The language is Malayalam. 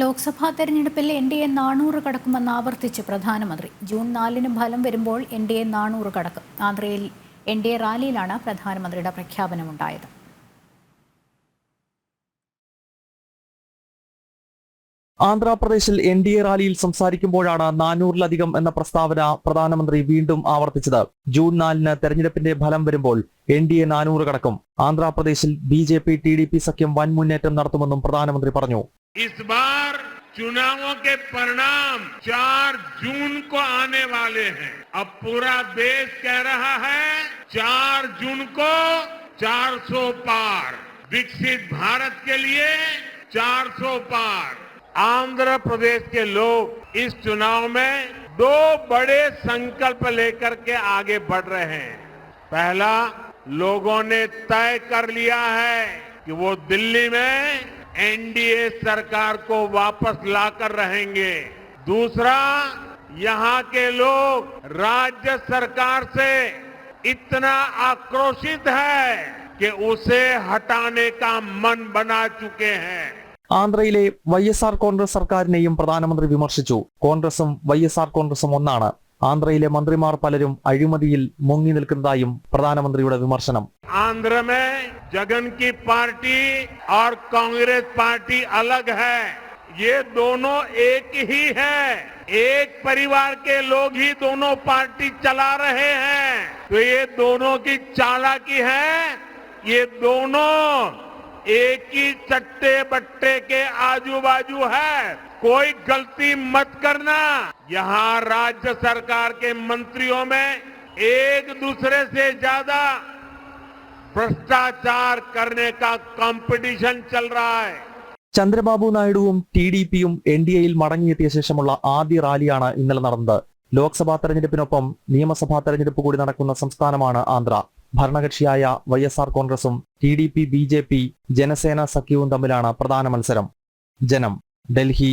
ലോക്സഭാ തെരഞ്ഞെടുപ്പിൽ എൻ ഡി എ നാനൂറ് കടക്കുമെന്ന് ആവർത്തിച്ച് പ്രധാനമന്ത്രി ജൂൺ നാലിന് ഫലം വരുമ്പോൾ എൻ ഡി എ നാനൂറ് കടക്കും ആന്ധ്രയിൽ എൻ ഡി എ റാലിയിലാണ് പ്രധാനമന്ത്രിയുടെ പ്രഖ്യാപനമുണ്ടായത് ആന്ധ്രാപ്രദേശിൽ എൻ ഡി എ റാലിയിൽ സംസാരിക്കുമ്പോഴാണ് നാനൂറിലധികം എന്ന പ്രസ്താവന പ്രധാനമന്ത്രി വീണ്ടും ആവർത്തിച്ചത് ജൂൺ നാലിന് തെരഞ്ഞെടുപ്പിന്റെ ഫലം വരുമ്പോൾ എൻ ഡി എ നാനൂറ് കടക്കും ആന്ധ്രാപ്രദേശിൽ B J P T D P സഖ്യം വൻ മുന്നേറ്റം നടത്തുമെന്നും പ്രധാനമന്ത്രി പറഞ്ഞു इस बार चुनावों के परिणाम 4 जून को आने वाले हैं अब पूरा देश कह रहा है 4 जून को 400 पार विकसित भारत के लिए 400 पार आंध्र प्रदेश के लोग इस चुनाव में दो बड़े संकल्प लेकर के आगे बढ़ रहे हैं पहला लोगों ने तय कर लिया है कि वो दिल्ली में एनडीए सरकार को वापस लाकर रहेंगे दूसरा यहाँ के लोग राज्य सरकार से इतना आक्रोशित है कि उसे हटाने का मन बना चुके हैं आंध्र वैएस सरकार ने प्रधानमंत्री विमर्शु कांग्रेस वैएस आंध्रिले मंत्रीमार പലരും അഴുമതിയിൽ മോങ്ങി നിൽക്കുന്നതായും പ്രധാനമന്ത്രിയുടെ വിമർശനം ആന്ധ്രമേ ജഗൻകി പാർട്ടി ഓർ കോൺഗ്രസ് പാർട്ടി અલગ है ये दोनों एक ही है एक परिवार के लोग ही दोनों पार्टी चला रहे हैं तो ये दोनों की चालाकी है ये दोनों एक ही चट्टे बट्टे के आजू बाजू है कोई गलती मत करना यहाँ राज्य सरकार के मंत्रियों में एक दूसरे से ज्यादा ഭ്രഷ്ടാചാർ കോമ്പറ്റീഷൻ ചന്ദ്രബാബു നായിഡുവും ടി ഡി പിയും എൻ ഡി എയിൽ മടങ്ങിയെത്തിയ ശേഷമുള്ള ആദ്യ റാലിയാണ് ഇന്നലെ നടന്നത് ലോക്സഭാ തെരഞ്ഞെടുപ്പിനൊപ്പം നിയമസഭാ തെരഞ്ഞെടുപ്പ് കൂടി നടക്കുന്ന സംസ്ഥാനമാണ് ആന്ധ്ര ഭരണകക്ഷിയായ വൈ എസ് ആർ കോൺഗ്രസും T D P B J P Janasena സഖ്യവും തമ്മിലാണ് പ്രധാന മത്സരം ജനം ഡൽഹി